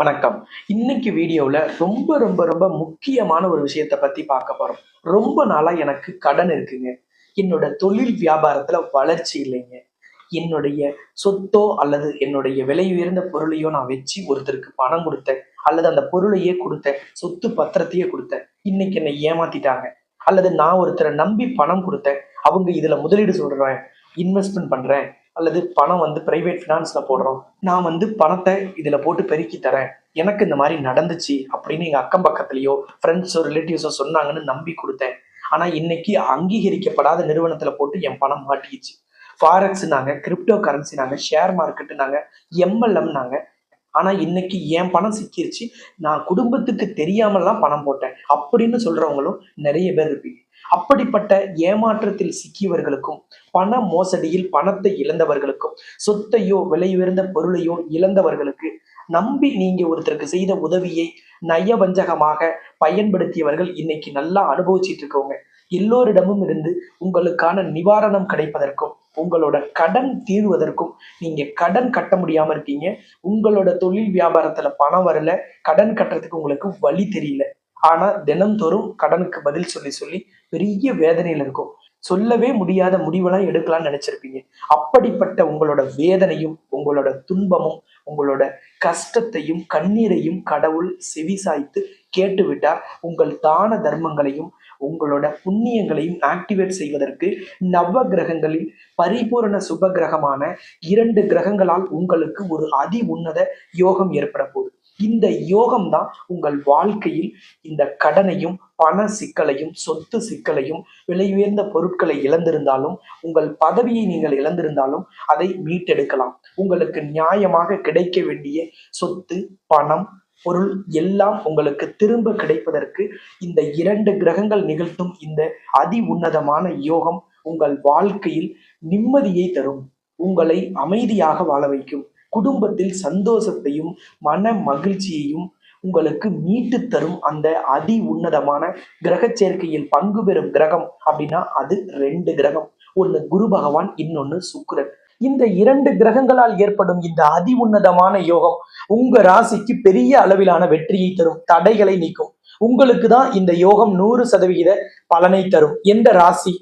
வணக்கம். இன்னைக்கு வீடியோவில் ரொம்ப ரொம்ப ரொம்ப முக்கியமான ஒரு விஷயத்தை பற்றி பார்க்க போகிறோம் ரொம்ப நாளாக எனக்கு கடன் இருக்குங்க. என்னோட தொழில் வியாபாரத்தில் வளர்ச்சி இல்லைங்க. என்னுடைய சொத்தோ அல்லது என்னுடைய விலை உயர்ந்த பொருளையோ நான் வச்சு ஒருத்தருக்கு பணம் கொடுத்தேன். அல்லது அந்த பொருளையே கொடுத்தேன். சொத்து பத்திரத்தையே கொடுத்தேன். இன்னைக்கு என்னை ஏமாத்திட்டாங்க. அல்லது நான் ஒருத்தரை நம்பி பணம் கொடுத்தேன். அவங்க இதில் முதலீடு சொல்கிறேன் இன்வெஸ்ட்மெண்ட் பண்ணுறேன் அல்லது பணம் வந்து பிரைவேட் ஃபினான்ஸில் போடுறோம். நான் வந்து பணத்தை இதில் போட்டு பெருக்கி தரேன். எனக்கு இந்த மாதிரி நடந்துச்சு அப்படின்னு எங்கள் அக்கம் பக்கத்துலேயோ ஃப்ரெண்ட்ஸோ ரிலேட்டிவ்ஸோ சொன்னாங்கன்னு நம்பி கொடுத்தேன். ஆனால் இன்னைக்கு அங்கீகரிக்கப்படாத நிறுவனத்தில் போட்டு என் பணம் மாட்டிக்கிச்சு. ஃபாரெக்ஸ்னாங்க கிரிப்டோ கரன்சி நாங்கள் ஷேர் மார்க்கெட்டு நாங்கள் எம்எல்எம் நாங்கள் ஆனால் இன்னைக்கு என் பணம் சிக்கிருச்சு. நான் குடும்பத்துக்கு தெரியாமலாம் பணம் போட்டேன். அப்படின்னு சொல்றவங்களும் நிறைய பேர் இருப்பீங்க. அப்படிப்பட்ட ஏமாற்றத்தில் சிக்கியவர்களுக்கும் பண மோசடியில் பணத்தை இழந்தவர்களுக்கும் சொத்தையோ விலை உயர்ந்த பொருளையோ இழந்தவர்களுக்கு நம்பி நீங்க ஒருத்தருக்கு செய்த உதவியை நயவஞ்சகமாக பயன்படுத்தியவர்கள் இன்னைக்கு நல்லா அனுபவிச்சிட்டு இருக்கவங்க. எல்லோரிடமும் இருந்து உங்களுக்கான நிவாரணம் கிடைப்பதற்கும் உங்களோட கடன் தீர்வதற்கும் நீங்க கடன் கட்ட முடியாம இருக்கீங்க. உங்களோட தொழில் வியாபாரத்துல பணம் வரல கடன் கட்டுறதுக்கு உங்களுக்கு வழி தெரியல. ஆனா தினம்தோறும் கடனுக்கு பதில் சொல்லி சொல்லி பெரிய வேதனையில இருக்கும். சொல்லவே முடியாத முடிவெல்லாம் எடுக்கலாம்னு நினைச்சிருப்பீங்க. அப்படிப்பட்ட உங்களோட வேதனையும் உங்களோட துன்பமும் உங்களோட கஷ்டத்தையும் கண்ணீரையும் கடவுள் செவிசாய்த்து கேட்டுவிட்டார். உங்கள் தான தர்மங்களையும் உங்களோட புண்ணியங்களையும் ஆக்டிவேட் செய்வதற்கு நவ கிரகங்களில் பரிபூரண சுப கிரகமான இரண்டு கிரகங்களால் உங்களுக்கு ஒரு அதி உன்னத யோகம் ஏற்பட போகுது. இந்த யோகம் தான் உங்கள் வாழ்க்கையில் இந்த கடனையும் பண சிக்கலையும் சொத்து சிக்கலையும் விலை உயர்ந்த பொருட்களை இழந்திருந்தாலும் உங்கள் பதவியை நீங்கள் இழந்திருந்தாலும் அதை மீட்டெடுக்கலாம். உங்களுக்கு நியாயமாக கிடைக்க வேண்டிய சொத்து பணம் பொருள் எல்லாம் உங்களுக்கு திரும்ப கிடைப்பதற்கு இந்த இரண்டு கிரகங்கள் நிகழ்த்தும் இந்த அதி உன்னதமான யோகம் உங்கள் வாழ்க்கையில் நிம்மதியை தரும். உங்களை அமைதியாக வாழ வைக்கும். குடும்பத்தில் சந்தோஷத்தையும் மன மகிழ்ச்சியையும் உங்களுக்கு மீட்டு தரும் அந்த அதி உன்னதமான கிரக சேர்க்கையில் பங்கு பெறும் கிரகம் அப்படின்னா அது ரெண்டு கிரகம். ஒன்னு குரு பகவான் இன்னொன்னு சுக்கிரன். இந்த இரண்டு கிரகங்களால் ஏற்படும் இந்த அதி உன்னதமான யோகம் உங்க ராசிக்கு பெரிய அளவிலான வெற்றியை தரும் தடைகளை நீக்கும். உங்களுக்கு தான் இந்த யோகம் நூறு சதவிகித பலனை தரும். எந்த ராசி?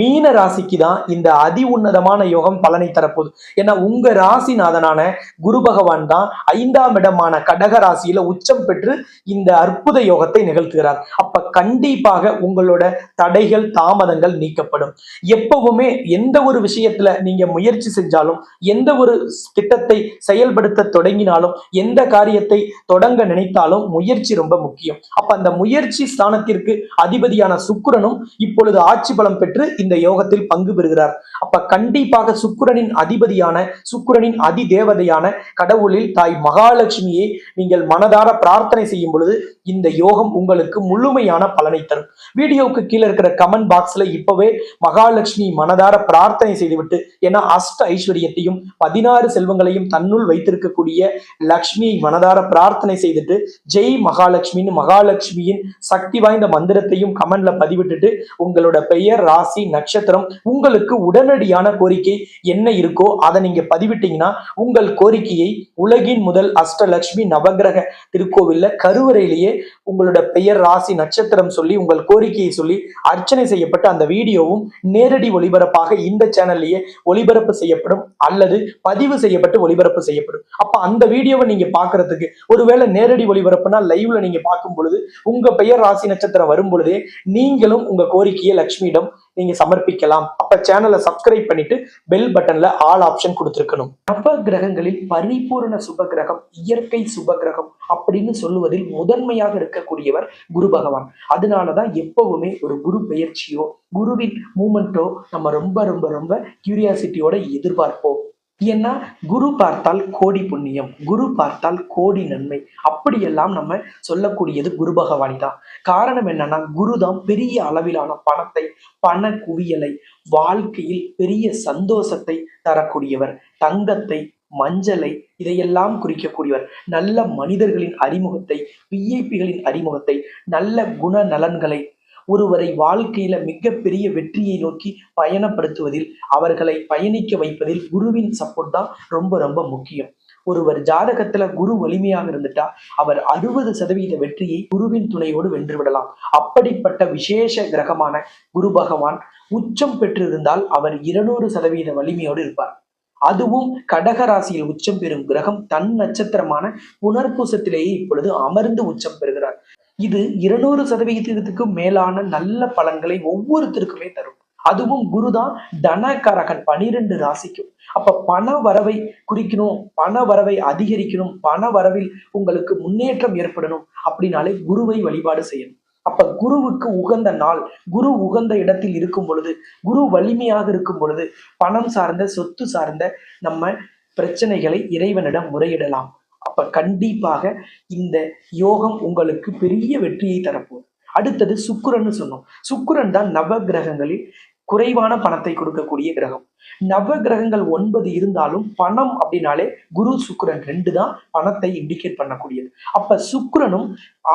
மீன ராசிக்கு தான் இந்த அதி உன்னதமான யோகம் பலனை தரப்போகுது. ஏன்னா உங்க ராசிநாதனான குரு பகவான் தான் ஐந்தாம் இடமான கடக ராசியில உச்சம் பெற்று இந்த அற்புத யோகத்தை நிகழ்த்துகிறார். அப்ப கண்டிப்பாக உங்களோட தடைகள் தாமதங்கள் நீக்கப்படும். எப்பவுமே எந்த ஒரு விஷயத்துல நீங்க முயற்சி செஞ்சாலும் எந்த ஒரு திட்டத்தை செயல்படுத்த தொடங்கினாலும் எந்த காரியத்தை தொடங்க நினைத்தாலும் முயற்சி ரொம்ப முக்கியம். அப்ப அந்த முயற்சி ஸ்தானத்திற்கு அதிபதியான சுக்கிரனும் இப்பொழுது ஆட்சி பலம் பெற்று இந்த யோகத்தில் பங்கு பெறுகிறார். அப்ப கண்டிப்பாக சுக்கிரனின் அதிபதியான சுக்கிரனின் அதி தேவதையான கடவுளில் தாய் மகாலட்சுமியை நீங்கள் மனதார பிரார்த்தனை செய்யும் பொழுது இந்த யோகம் உங்களுக்கு முழுமையான பலனை தரும். வீடியோவுக்கு கீழே இருக்கிற கமெண்ட் பாக்ஸ்ல இப்பவே மகாலட்சுமி மனதார பிரார்த்தனை செய்துவிட்டு ஏன்னா அஷ்ட ஐஸ்வர்யத்தையும் பதினாறு செல்வங்களையும் தன்னுள் வைத்திருக்கக்கூடிய லக்ஷ்மியை மனதார பிரார்த்தனை செய்துட்டு ஜெய் மகாலட்சுமின்னு மகாலட்சுமியின் சக்தி வாய்ந்த மந்திரத்தையும் கமெண்ட்ல பதிவிட்டுட்டு உங்களோட பெயர் ராசி நட்சத்திரம் உங்களுக்கு உடனடியான கோரிக்கை என்ன இருக்கோ அதை நீங்க பதிவிட்டீங்கன்னா உங்கள் கோரிக்கையை உலகின் முதல் அஷ்டலட்சுமி நவகிரக திருக்கோவில்ல கருவறையிலேயே உங்களோட பெயர் ராசி நட்சத்திரம் சொல்லி உங்கள் கோரிக்கையை சொல்லி அர்ச்சனை செய்யப்பட்ட அந்த வீடியோவும் நேரடி ஒளிபரப்பாக இந்த சேனல்லையே ஒளிபரப்பு செய்யப்படும் அல்லது பதிவு செய்யப்பட்டு ஒளிபரப்பு செய்யப்படும். அப்ப அந்த வீடியோவை நீங்க பாக்குறதுக்கு ஒருவேளை நேரடி ஒளிபரப்புனா லைவ்ல நீங்க பார்க்கும் பொழுது உங்க பெயர் ராசி நட்சத்திரம் வரும் பொழுதே நீங்களும் உங்க கோரிக்கையை லக்ஷ்மியிடம் நீங்க சமர்ப்பிக்கலாம். அப்ப சேனலை சப்ஸ்கிரைப் பண்ணிட்டு பெல் பட்டன்ல ஆல் ஆப்ஷன் கொடுத்துருக்கணும். நவ கிரகங்களில் பரிபூரண சுப கிரகம் இயற்கை சுப கிரகம் அப்படின்னு சொல்லுவதில் முதன்மையாக இருக்கக்கூடியவர் குரு பகவான். அதனாலதான் எப்பவுமே ஒரு குரு பெயர்ச்சியோ குருவின் மூமெண்ட்டோ நம்ம ரொம்ப ரொம்ப ரொம்ப கியூரியாசிட்டியோட எதிர்பார்ப்போம். ஏன்னா குரு பார்த்தால் கோடி புண்ணியம் குரு பார்த்தால் கோடி நன்மை. அப்படியெல்லாம் நம்ம சொல்லக்கூடியது குரு பகவானி தான். காரணம் என்னன்னா குரு தான் பெரிய அளவிலான பணத்தை பண குவியலை வாழ்க்கையில் பெரிய சந்தோஷத்தை தரக்கூடியவர் தங்கத்தை மஞ்சளை இதையெல்லாம் குறிக்கக்கூடியவர். நல்ல மனிதர்களின் அறிமுகத்தை விஐபிகளின் அறிமுகத்தை நல்ல குண நலன்களை ஒருவரை வாழ்க்கையில மிகப்பெரிய வெற்றியை நோக்கி பயணப்படுத்துவதில் அவர்களை பயணிக்க வைப்பதில் குருவின் சப்போர்ட் தான் ரொம்ப ரொம்ப முக்கியம். ஒருவர் ஜாதகத்துல குரு வலிமையாக இருந்துட்டா அவர் அறுபது சதவீத வெற்றியை குருவின் துணையோடு வென்று விடலாம். அப்படிப்பட்ட விசேஷ கிரகமான குரு பகவான் உச்சம் பெற்றிருந்தால் அவர் இருநூறு சதவீத வலிமையோடு இருப்பார். அதுவும் கடக ராசியில் உச்சம் பெறும் கிரகம் தன் நட்சத்திரமான புனர்பூசத்திலேயே இப்பொழுது அமர்ந்து உச்சம் பெறுகிறார். இது இருநூறு சதவிகிதத்துக்கு மேலான நல்ல பலன்களை ஒவ்வொருத்தருக்குமே தரும். அதுவும் குருதான் தனகாரகன் பனிரெண்டு ராசிக்கும். அப்ப பண வரவை குறிக்கணும் பண வரவை அதிகரிக்கணும் பண வரவில் உங்களுக்கு முன்னேற்றம் ஏற்படணும் அப்படின்னாலே குருவை வழிபாடு செய்யணும். அப்ப குருவுக்கு உகந்த நாள் குரு உகந்த இடத்தில் இருக்கும் பொழுது குரு வலிமையாக இருக்கும் பொழுது பணம் சார்ந்த சொத்து சார்ந்த நம்ம பிரச்சனைகளை இறைவனிடம் முறையிடலாம். அப்ப கண்டிப்பாக இந்த யோகம் உங்களுக்கு பெரிய வெற்றியை தரப்போகுது. அடுத்தது சுக்கிரன்னு சொன்னோம். சுக்கிரன் தான் நவ கிரகங்களில் குறைவான பணத்தை கொடுக்கக்கூடிய கிரகம். நவ கிரகங்கள் ஒன்பது இருந்தாலும் பணம் அப்படின்னாலே குரு சுக்கரன் ரெண்டு தான் பணத்தை இண்டிகேட் பண்ணக்கூடியது. அப்ப சுக்கிரனும்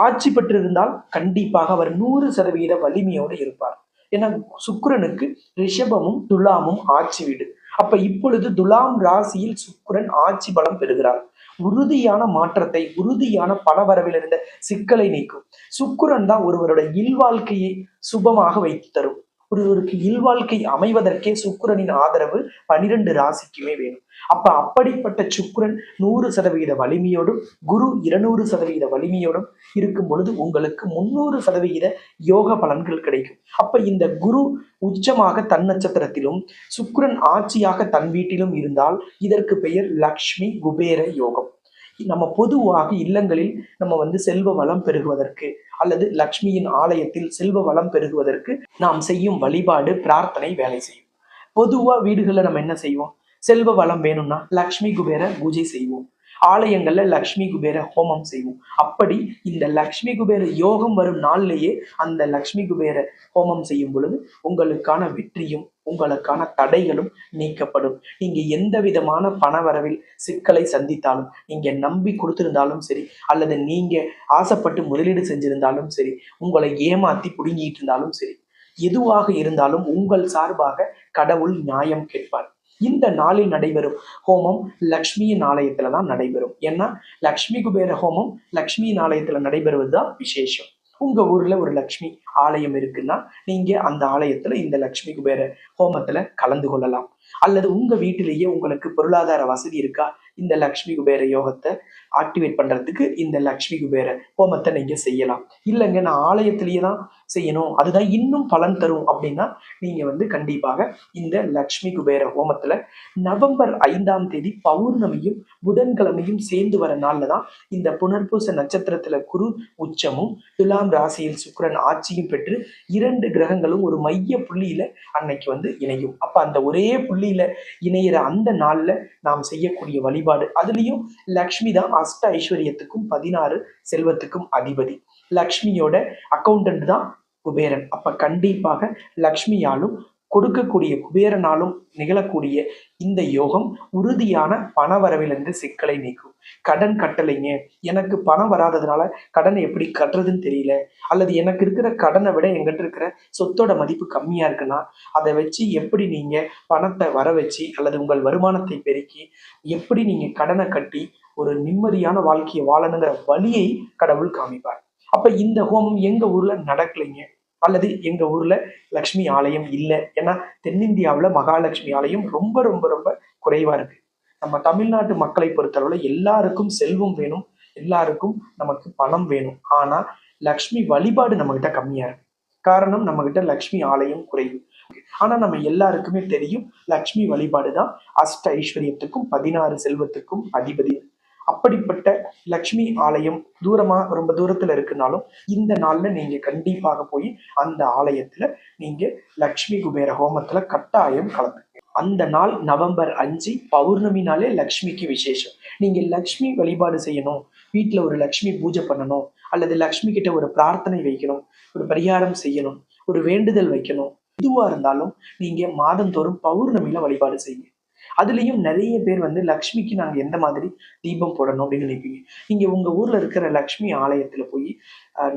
ஆட்சி பெற்றிருந்தால் கண்டிப்பாக அவர் நூறு சதவீத வலிமையோடு இருப்பார். ஏன்னா சுக்கரனுக்கு ரிஷபமும் துலாமும் ஆட்சி வீடு. அப்ப இப்பொழுது துலாம் ராசியில் சுக்கிரன் ஆட்சி பலம் பெறுகிறார். உறுதியான மாற்றத்தை உறுதியான பணவரவில் இருந்த சிக்கலை நீக்கும். சுக்குரன் தான் ஒருவருடைய இல்வாழ்க்கையை சுபமாக வைத்து தரும். ஒருவருக்கு இல்வாழ்க்கை அமைவதற்கே சுக்கிரனின் ஆதரவு பனிரெண்டு ராசிக்குமே வேணும். அப்ப அப்படிப்பட்ட சுக்கிரன் நூறு சதவீத வலிமையோடும் குரு இருநூறு சதவீத வலிமையோடும் இருக்கும் பொழுது உங்களுக்கு முன்னூறு சதவிகித யோக பலன்கள் கிடைக்கும். அப்ப இந்த குரு உச்சமாக தன் நட்சத்திரத்திலும் சுக்கிரன் ஆட்சியாக தன் வீட்டிலும் இருந்தால் இதற்கு பெயர் லக்ஷ்மி குபேர யோகம். நம்ம பொதுவாக இல்லங்களில் நம்ம வந்து செல்வ வளம் பெருகுவதற்கு அல்லது லக்ஷ்மியின் ஆலயத்தில் செல்வ வளம் பெருகுவதற்கு நாம் செய்யும் வழிபாடு பிரார்த்தனை வேலை செய்யும். பொதுவா வீடுகளில் நம்ம என்ன செய்வோம்? செல்வ வளம் வேணும்னா லக்ஷ்மி குபேர பூஜை செய்வோம். ஆலயங்கள்ல லக்ஷ்மி குபேர ஹோமம் செய்வோம். அப்படி இந்த லக்ஷ்மி குபேர யோகம் வரும் நாள்லேயே அந்த லக்ஷ்மி குபேர ஹோமம் செய்யும் பொழுது உங்களுக்கான வெற்றியும் உங்களுக்கான தடைகளும் நீக்கப்படும். நீங்க எந்த விதமான பணவரவில் சிக்கலை சந்தித்தாலும் நீங்க நம்பி கொடுத்திருந்தாலும் சரி அல்லது நீங்க ஆசைப்பட்டு முதலீடு செஞ்சிருந்தாலும் சரி உங்களை ஏமாத்தி புடுங்கிட்டு இருந்தாலும் சரி எதுவாக இருந்தாலும் உங்கள் சார்பாக கடவுள் நியாயம் கேட்பார். இந்த நாளில் நடைபெறும் ஹோமம் லக்ஷ்மியின் ஆலயத்துல தான் நடைபெறும். ஏன்னா லக்ஷ்மி குபேர ஹோமம் லக்ஷ்மியின் ஆலயத்துல நடைபெறுவது தான் விசேஷம். உங்க ஊர்ல ஒரு லக்ஷ்மி ஆலயம் இருக்குன்னா நீங்க அந்த ஆலயத்துல இந்த லக்ஷ்மி குபேர ஹோமத்துல கலந்து கொள்ளலாம். அல்லது உங்க வீட்டிலேயே உங்களுக்கு பொருளாதார வசதி இருக்கா? இந்த லக்ஷ்மி குபேர யோகத்தை ஆக்டிவேட் பண்ணுறதுக்கு இந்த லக்ஷ்மி குபேர ஹோமத்தை நீங்கள் செய்யலாம். இல்லைங்க நான் ஆலயத்திலேயே தான் செய்யணும். அதுதான் இன்னும் பலன் தரும் அப்படின்னா நீங்கள் வந்து கண்டிப்பாக இந்த லக்ஷ்மி குபேர ஹோமத்தில் நவம்பர் ஐந்தாம் தேதி பௌர்ணமியும் புதன்கிழமையும் சேர்ந்து வர நாளில் தான் இந்த புனர்பூச நட்சத்திரத்தில் குரு உச்சமும் துலாம் ராசியில் சுக்கரன் ஆட்சியும் பெற்று இரண்டு கிரகங்களும் ஒரு மைய புள்ளியில அன்னைக்கு வந்து இணையும். அப்ப அந்த ஒரே புள்ளியில இணையிற அந்த நாள்ல நாம் செய்யக்கூடிய வழிபாடு. அதுலயும் லக்ஷ்மி தான் அஷ்ட ஐஸ்வர்யத்துக்கும் பதினாறு செல்வத்துக்கும் அதிபதி. லக்ஷ்மியோட அக்கௌண்டன்ட் தான் குபேரன். அப்ப கண்டிப்பாக லக்ஷ்மியாலும் கொடுக்கக்கூடிய குபேரனாலும் நிகழக்கூடிய இந்த யோகம் உறுதியான பண வரவிலிருந்து சிக்கலை நீக்கும். கடன் கட்டலைங்க. எனக்கு பணம் வராததுனால கடனை எப்படி கட்டுறதுன்னு தெரியல. அல்லது எனக்கு இருக்கிற கடனை விட எங்கிட்ட இருக்கிற சொத்தோட மதிப்பு கம்மியா இருக்குன்னா அதை வச்சு எப்படி நீங்க பணத்தை வர வச்சு அல்லது உங்கள் வருமானத்தை பெருக்கி எப்படி நீங்க கடனை கட்டி ஒரு நிம்மதியான வாழ்க்கையை வாழணுங்கிற வழியை கடவுள் காமிப்பார். அப்ப இந்த ஹோமம் எங்க ஊர்ல நடக்கலைங்க? அல்லது எங்க ஊர்ல லக்ஷ்மி ஆலயம் இல்லை? ஏன்னா தென்னிந்தியாவுல மகாலட்சுமி ஆலயம் ரொம்ப ரொம்ப ரொம்ப குறைவா இருக்கு. நம்ம தமிழ்நாட்டு மக்களை பொறுத்தளவுல எல்லாருக்கும் செல்வம் வேணும். எல்லாருக்கும் நமக்கு பணம் வேணும். ஆனா லக்ஷ்மி வழிபாடு நம்ம கிட்ட கம்மியா இருக்கு. காரணம் நம்ம கிட்ட லக்ஷ்மி ஆலயம் குறைவு. ஆனா நம்ம எல்லாருக்குமே தெரியும் லக்ஷ்மி வழிபாடு தான் அஷ்ட ஐஸ்வர்யத்துக்கும் பதினாறு செல்வத்துக்கும் அதிபதி. அப்படிப்பட்ட லக்ஷ்மி ஆலயம் தூரமா ரொம்ப தூரத்துல இருக்குனாலும் இந்த நாள்ல நீங்க கண்டிப்பாக போய் அந்த ஆலயத்துல நீங்க லக்ஷ்மி குபேர ஹோமத்துல கட்டாயம் கலந்து. அந்த நாள் நவம்பர் அஞ்சு பௌர்ணமி நாளே லக்ஷ்மிக்கு விசேஷம். நீங்க லக்ஷ்மி வழிபாடு செய்யணும் வீட்டுல ஒரு லக்ஷ்மி பூஜை பண்ணணும் அல்லது லக்ஷ்மி கிட்ட ஒரு பிரார்த்தனை வைக்கணும் ஒரு பரிகாரம் செய்யணும் ஒரு வேண்டுதல் வைக்கணும் எதுவா இருந்தாலும் நீங்க மாதந்தோறும் பௌர்ணமியில வழிபாடு செய்யுங்க. அதுலேயும் நிறைய பேர் வந்து லக்ஷ்மிக்கு நாங்கள் எந்த மாதிரி தீபம் போடணும்? அப்படின்னு நினைப்பீங்க. நீங்கள் உங்கள் ஊரில் இருக்கிற லக்ஷ்மி ஆலயத்தில் போய்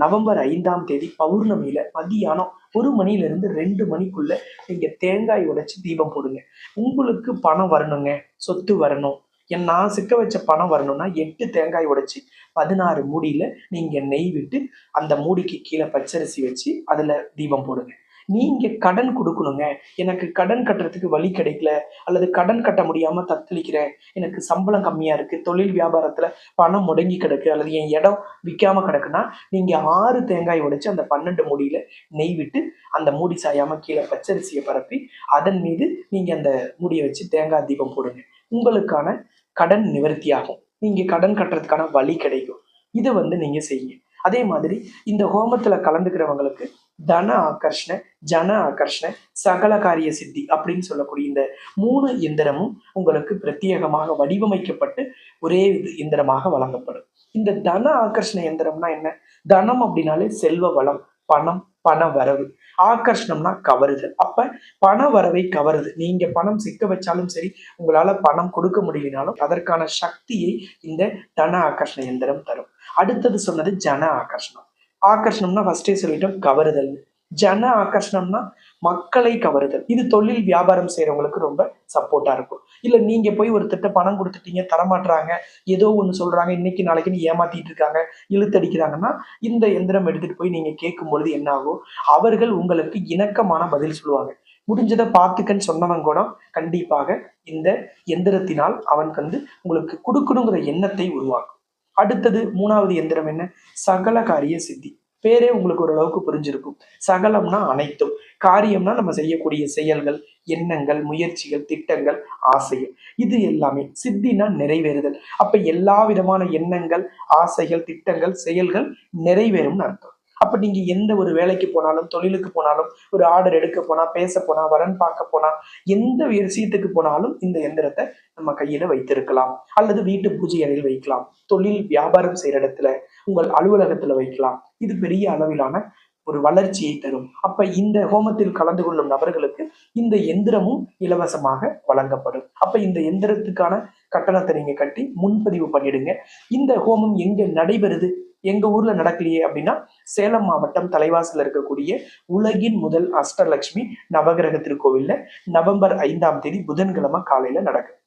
நவம்பர் ஐந்தாம் தேதி பௌர்ணமியில் மதியானம் ஒரு மணிலேருந்து ரெண்டு மணிக்குள்ள நீங்கள் தேங்காய் உடைச்சி தீபம் போடுங்க. உங்களுக்கு பணம் வரணுங்க சொத்து வரணும். என் நான் சிக்க வச்ச பணம் வரணும்னா எட்டு தேங்காய் உடைச்சி பதினாறு மூடியில் நீங்கள் நெய் விட்டு அந்த மூடிக்கு கீழே பச்சரிசி வச்சு அதில் தீபம் போடுங்க. நீங்கள் கடன் கொடுக்கணுங்க. எனக்கு கடன் கட்டுறதுக்கு வழி கிடைக்கல. அல்லது கடன் கட்ட முடியாமல் தத்தளிக்கிறேன் எனக்கு சம்பளம் கம்மியாக இருக்குது தொழில் வியாபாரத்தில் பணம் முடங்கி கிடக்கு. அல்லது என் இடம் விற்காம கிடக்குன்னா நீங்கள் ஆறு தேங்காய் உடைச்சு அந்த பன்னெண்டு மூடியில் நெய் விட்டு அந்த மூடி சாயாமல் கீழே பச்சரிசியை பரப்பி அதன் மீது நீங்கள் அந்த மூடியை வச்சு தேங்காய் தீபம் போடுங்க. உங்களுக்கான கடன் நிவர்த்தியாகும். நீங்கள் கடன் கட்டுறதுக்கான வழி கிடைக்கும். இதை வந்து நீங்கள் செய்யுங்க. அதே மாதிரி இந்த ஹோமத்தில் கலந்துக்கிறவங்களுக்கு தன ஆகர்ஷண ஜன ஆகர்ஷண சகல காரிய சித்தி அப்படின்னு சொல்லக்கூடிய இந்த மூணு எந்திரமும் உங்களுக்கு பிரத்யேகமாக வடிவமைக்கப்பட்டு ஒரே இது எந்திரமாக வழங்கப்படும். இந்த தன ஆகர்ஷண எந்திரம்னா என்ன? தனம் அப்படின்னாலே செல்வ வளம் பணம் பண வரவு. ஆகர்ஷணம்னா கவருதல். அப்ப பண வரவை கவருது. நீங்க பணம் சிக்க வச்சாலும் சரி உங்களால பணம் கொடுக்க முடியலனாலும் அதற்கான சக்தியை இந்த தன ஆகர்ஷண எந்திரம் தரும். அடுத்தது சொன்னது ஜன ஆகர்ஷணம். ஆகர்ஷணம்னா ஃபர்ஸ்டே சொல்லிட்டோம் கவருதல். ஜன ஆகர்ஷணம்னா மக்களை கவருதல். இது தொழில் வியாபாரம் செய்யறவங்களுக்கு ரொம்ப சப்போர்ட்டா இருக்கும். இல்ல நீங்க போய் ஒருத்தட்ட பணம் கொடுத்துட்டீங்க தரமாட்டுறாங்க ஏதோ ஒண்ணு சொல்றாங்க இன்னைக்கு நாளைக்குன்னு ஏமாத்திட்டு இருக்காங்க இழுத்தடிக்கிறாங்கன்னா இந்த எந்திரம் எடுத்துட்டு போய் நீங்க கேட்கும் பொழுது என்ன ஆகும்? அவர்கள் உங்களுக்கு இணக்கமான பதில் சொல்லுவாங்க. முடிஞ்சதை பார்த்துக்கன்னு சொன்னவன் கூட கண்டிப்பாக இந்த எந்திரத்தினால் அவனுக்கு வந்து உங்களுக்கு கொடுக்கணுங்கிற எண்ணத்தை உருவாக்கும். அடுத்தது மூணாவது எந்திரம் என்ன? சகல காரிய சித்தி. பேரே உங்களுக்கு ஓரளவுக்கு புரிஞ்சிருக்கும். சகலம்னா அனைத்தும். காரியம்னா நம்ம செய்யக்கூடிய செயல்கள் எண்ணங்கள் முயற்சிகள் திட்டங்கள் ஆசைகள். இது எல்லாமே சித்தினா நிறைவேறுதல். அப்ப எல்லா விதமான எண்ணங்கள் ஆசைகள் திட்டங்கள் செயல்கள் நிறைவேறும்னு அர்த்தம். அப்ப நீங்க எந்த ஒரு வேலைக்கு போனாலும் தொழிலுக்கு போனாலும் ஒரு ஆர்டர் எடுக்க போனா பேச போனா வரன் பார்க்க போனா எந்த விஷயத்துக்கு போனாலும் இந்த எந்திரத்தை நம்ம கையில வைத்திருக்கலாம். அல்லது வீட்டு பூஜை அறையில் வைக்கலாம். தொழில் வியாபாரம் செய்யற இடத்துல உங்கள் அலுவலகத்துல வைக்கலாம். இது பெரிய அளவிலான ஒரு வளர்ச்சியை தரும். அப்ப இந்த ஹோமத்தில் கலந்து கொள்ளும் நபர்களுக்கு இந்த எந்திரமும் இலவசமாக வழங்கப்படும். அப்ப இந்த எந்திரத்துக்கான கட்டணத்தை நீங்க கட்டி முன்பதிவு பண்ணிடுங்க. இந்த ஹோமம் எங்க நடைபெறுது? எங்க ஊர்ல நடக்கலையே அப்படின்னா சேலம் மாவட்டம் தலைவாசல் இருக்கக்கூடிய உலகின் முதல் அஷ்டலட்சுமி நவகிரக திருக்கோவில்ல நவம்பர் ஐந்தாம் தேதி புதன்கிழமை காலையில நடக்கும்.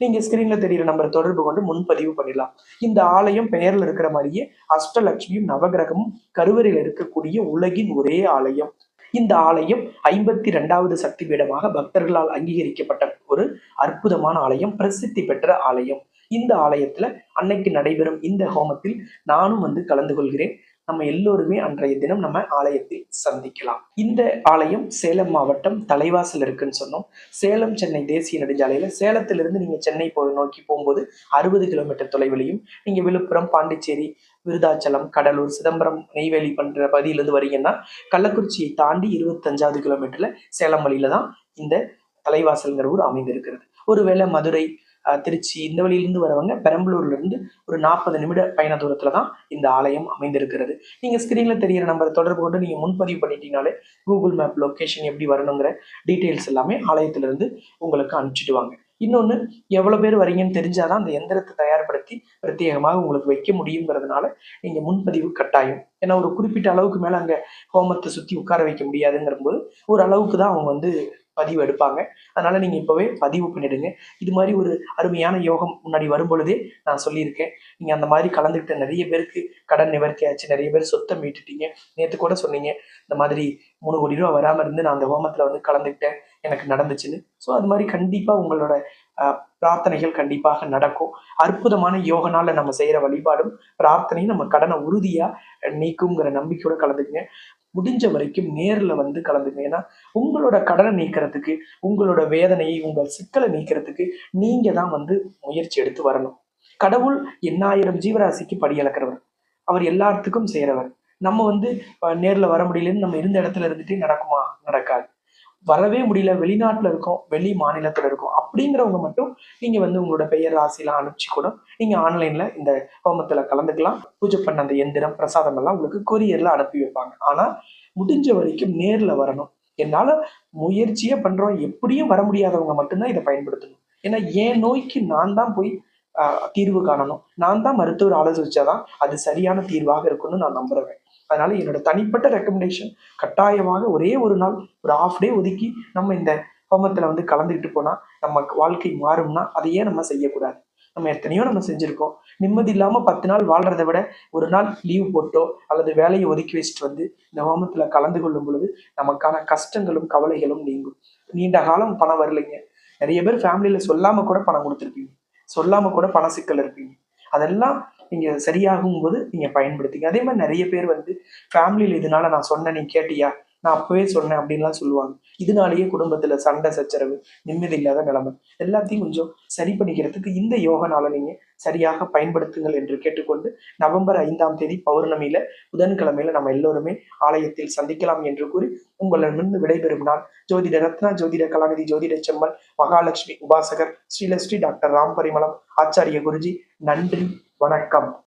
நீங்க ஸ்கிரீன்ல தெரியுற நம்பரை தொடர்பு கொண்டு முன்பதிவு பண்ணிடலாம். இந்த ஆலயம் பெயர்ல இருக்கிற மாதிரியே அஷ்டலட்சுமியும் நவகிரகமும் கருவறையில் இருக்கக்கூடிய உலகின் ஒரே ஆலயம். இந்த ஆலயம் ஐம்பத்தி ரெண்டாவது சக்தி பீடமாக பக்தர்களால் அங்கீகரிக்கப்பட்ட ஒரு அற்புதமான ஆலயம் பிரசித்தி பெற்ற ஆலயம். இந்த ஆலயத்துல அன்னைக்கு நடைபெறும் இந்த ஹோமத்தில் நானும் வந்து கலந்து கொள்கிறேன். நம்ம எல்லோருமே அன்றைய தினம் நம்ம ஆலயத்தில் சந்திக்கலாம். இந்த ஆலயம் சேலம் மாவட்டம் தலைவாசல் இருக்குன்னு சொன்னோம். சேலம் சென்னை தேசிய நெடுஞ்சாலையில சேலத்திலிருந்து நீங்க சென்னை போ நோக்கி போகும்போது அறுபது கிலோமீட்டர் தொலைவிலையும் நீங்க விழுப்புரம் பாண்டிச்சேரி விருதாச்சலம் கடலூர் சிதம்பரம் நெய்வேலி பண்ற பகுதியிலிருந்து வரீங்கன்னா கள்ளக்குறிச்சியை தாண்டி இருபத்தஞ்சாவது கிலோமீட்டர்ல சேலம் வழியில தான் இந்த தலைவாசல்ங்கிற ஊர் அமைந்திருக்கிறது. ஒருவேளை மதுரை திருச்சி இந்த வழியிலிருந்து வரவங்க பெரம்பலூர்லேருந்து ஒரு நாற்பது நிமிட பயண தூரத்தில் தான் இந்த ஆலயம் அமைந்திருக்கிறது. நீங்கள் ஸ்க்ரீனில் தெரியிற நம்பரை தொடர்பு கொண்டு நீங்கள் முன்பதிவு பண்ணிட்டீங்கனாலே கூகுள் மேப் லொக்கேஷன் எப்படி வரணுங்கிற டீட்டெயில்ஸ் எல்லாமே ஆலயத்திலிருந்து உங்களுக்கு அனுப்பிச்சிடுவாங்க இன்னொன்று எவ்வளோ பேர் வரீங்கன்னு தெரிஞ்சாதான் அந்த எந்திரத்தை தயார்படுத்தி பிரத்யேகமாக உங்களுக்கு வைக்க முடியுங்கிறதுனால நீங்கள் முன்பதிவு கட்டாயம். ஏன்னா ஒரு குறிப்பிட்ட அளவுக்கு மேலே அங்கே ஹோமத்தை சுற்றி உட்கார வைக்க முடியாதுங்கிறபோது ஒரு அளவுக்கு தான் அவங்க வந்து பதிவு எடுப்பாங்க. அதனால நீங்கள் இப்போவே பதிவு பண்ணிடுங்க. இது மாதிரி ஒரு அருமையான யோகம் முன்னாடி வரும்பொழுதே நான் சொல்லியிருக்கேன். நீங்கள் அந்த மாதிரி கலந்துக்கிட்ட நிறைய பேருக்கு கடன் நிவர்த்தி ஆச்சு நிறைய பேர் சொத்தை மீட்டுட்டீங்க. நேற்று கூட சொன்னீங்க இந்த மாதிரி மூணு கோடி ரூபா வராமல் இருந்து நான் அந்த ஹோமத்தில் வந்து கலந்துக்கிட்டேன் எனக்கு நடந்துச்சுன்னு. ஸோ அது மாதிரி கண்டிப்பாக உங்களோட ஆஹ், பிரார்த்தனைகள் கண்டிப்பாக நடக்கும். அற்புதமான யோகனால நம்ம செய்கிற வழிபாடும் பிரார்த்தனையும் நம்ம கடனை உறுதியாக நீக்குங்கிற நம்பிக்கையோட கலந்துக்குங்க. முடிஞ்ச வரைக்கும் நேரில் வந்து கலந்துங்க. ஏன்னா உங்களோட கடனை நீக்கிறதுக்கு உங்களோட வேதனையை உங்கள் சிக்கலை நீக்கிறதுக்கு நீங்க தான் வந்து முயற்சி எடுத்து வரணும். கடவுள் எண்ணாயிரம் ஜீவராசிக்கு படி இழக்கிறவர். அவர் எல்லாத்துக்கும் செய்கிறவர் நம்ம வந்து நேரில் வர முடியலன்னு நம்ம இருந்த இடத்துல இருந்துட்டு நடக்குமா? நடக்காது. வரவே முடியல. வெளிநாட்டில் இருக்கோம் வெளி மாநிலத்தில் இருக்கோம். அப்படிங்கிறவங்க மட்டும் நீங்கள் வந்து உங்களோட பெயர் ராசிலாம் அனுப்பிச்சு கூட நீங்கள் ஆன்லைனில் இந்த ஹோமத்தில் கலந்துக்கலாம். பூஜை பண்ண அந்த எந்திரம் பிரசாதம் எல்லாம் உங்களுக்கு கொரியரில் அனுப்பி வைப்பாங்க. ஆனால் முடிஞ்ச வரைக்கும் நேரில் வரணும். என்னால் முயற்சியே பண்ணுறோம் எப்படியும் வர முடியாதவங்க மட்டும்தான் இதை பயன்படுத்தணும். ஏன்னா என் நோய்க்கு நான் தான் போய் தீர்வு காணணும். நான் தான் மருத்துவர் ஆலோசிச்சாதான் அது சரியான தீர்வாக இருக்கும்னு நான் நம்புறேன். அதனால என்னோட தனிப்பட்ட ரெக்கமெண்டேஷன் கட்டாயமாக ஒரே ஒரு நாள் ஒரு ஹாஃப் டே ஒதுக்கி நம்ம இந்த ஹோமத்தில் வந்து கலந்துக்கிட்டு போனால் நம்ம வாழ்க்கை மாறும்னா அதையே நம்ம செய்யக்கூடாது. நம்ம எத்தனையோ நம்ம செஞ்சுருக்கோம். நிம்மதி இல்லாமல் பத்து நாள் வாழ்கிறத விட ஒரு நாள் லீவ் போட்டோ அல்லது வேலையை ஒதுக்கி வச்சுட்டு வந்து இந்த ஹோமத்தில் கலந்து கொள்ளும் பொழுது நமக்கான கஷ்டங்களும் கவலைகளும் நீங்கும். நீண்ட காலம் பணம் வரலைங்க. நிறைய பேர் ஃபேமிலியில் சொல்லாமல் கூட பணம் கொடுத்துருப்பீங்க. சொல்லாமல் கூட பண சிக்கல் இருப்பீங்க. அதெல்லாம் நீங்கள் சரியாகும் போது நீங்கள் பயன்படுத்திங்க. அதே மாதிரி நிறைய பேர் வந்து ஃபேமிலியில் இதனால நான் சொன்னேன் நீ கேட்டியா? நான் அப்பவே சொன்னேன் அப்படின்லாம் சொல்லுவாங்க. இதனாலேயே குடும்பத்தில் சண்டை சச்சரவு நிம்மதி இல்லாத நிலைமை. எல்லாத்தையும் கொஞ்சம் சரி பண்ணிக்கிறதுக்கு இந்த யோக நாளை நீங்கள் சரியாக பயன்படுத்துங்கள் என்று கேட்டுக்கொண்டு நவம்பர் ஐந்தாம் தேதி பௌர்ணமியில புதன்கிழமையில நம்ம எல்லோருமே ஆலயத்தில் சந்திக்கலாம் என்று கூறி உங்களிடமிருந்து விடைபெறும் நாள் ஜோதிட ரத்னா ஜோதிட கலாநிதி ஜோதிட செம்மல் மகாலட்சுமி உபாசகர் ஸ்ரீலஸ்ரீ டாக்டர் ராம் பரிமளம் ஆச்சாரிய குருஜி நன்றி. வணக்கம்.